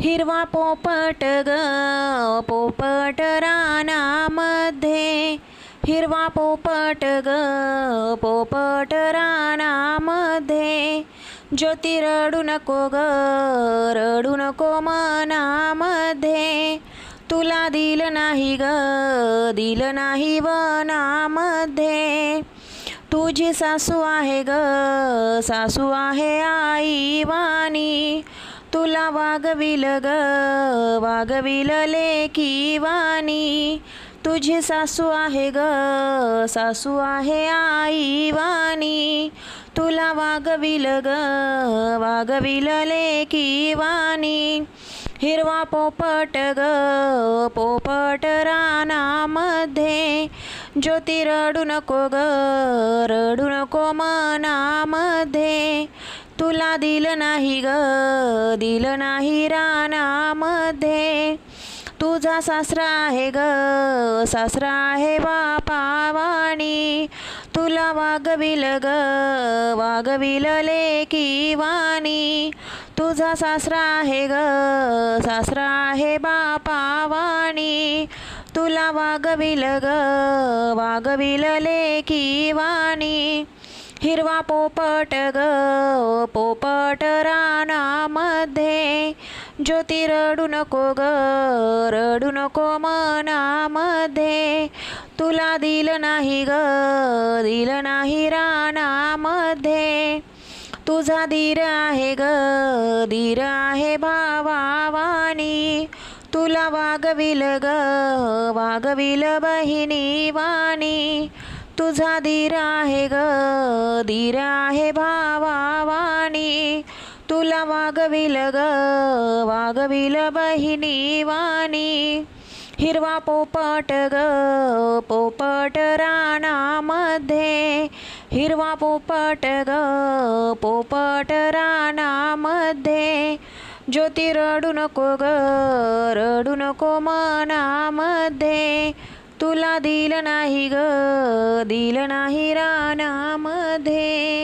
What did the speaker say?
हिरवा पोपट ग पोपट रानामध्ये. हिरवा पोपट ग पोपट रानामध्ये. ज्योती रडू नको ग रडू नको मनामध्ये. तुला दिलं नाही ग दिलं नाही वनामध्ये. तुझी सासू आहे ग सासू आहे आई वाणी. तुला वागविल ग वागविल लेकी वाणी तुझी सासू आहे ग सासू आहे आई वाणी तुला वागविल ग वागविल लेकी वाणी हिरवा पोपट ग पोपट रानामध्ये. ज्योती रडू नको ग रडू नको मनामध्ये. तुला दिलं नाही ग दिलं नाही रानामध्ये. तुझा सासरा आहे ग सासरा आहे बापावाणी. तुला वागविल ग वागविल लेकी वाणी. तुझा सासरा आहे ग सासरा आहे बापावाणी. तुला वागविल ग वागविल लेकी वाणी. हिरवा पोपट ग पोपट रानामध्ये. ज्योती रडू नको ग रडू नको मनामध्ये. तुला दिलं नाही ग दिलं नाही रानामध्ये. तुझा धीर आहे ग धीर आहे भावावानी तुला वागविल ग वागविल बहिणी वाणी तुझा धीर आहे ग धीर आहे भावावाणी तुला वागविल ग वागविल बहिणी वाणी. हिरवा पोपट ग पोपट रानामध्ये. हिरवा पोपट ग पोपट रानामध्ये. ज्योती रडू नको ग रडू नको मनामध्ये. तुला दिलं नाही ग दिलं नाही रानामध्ये.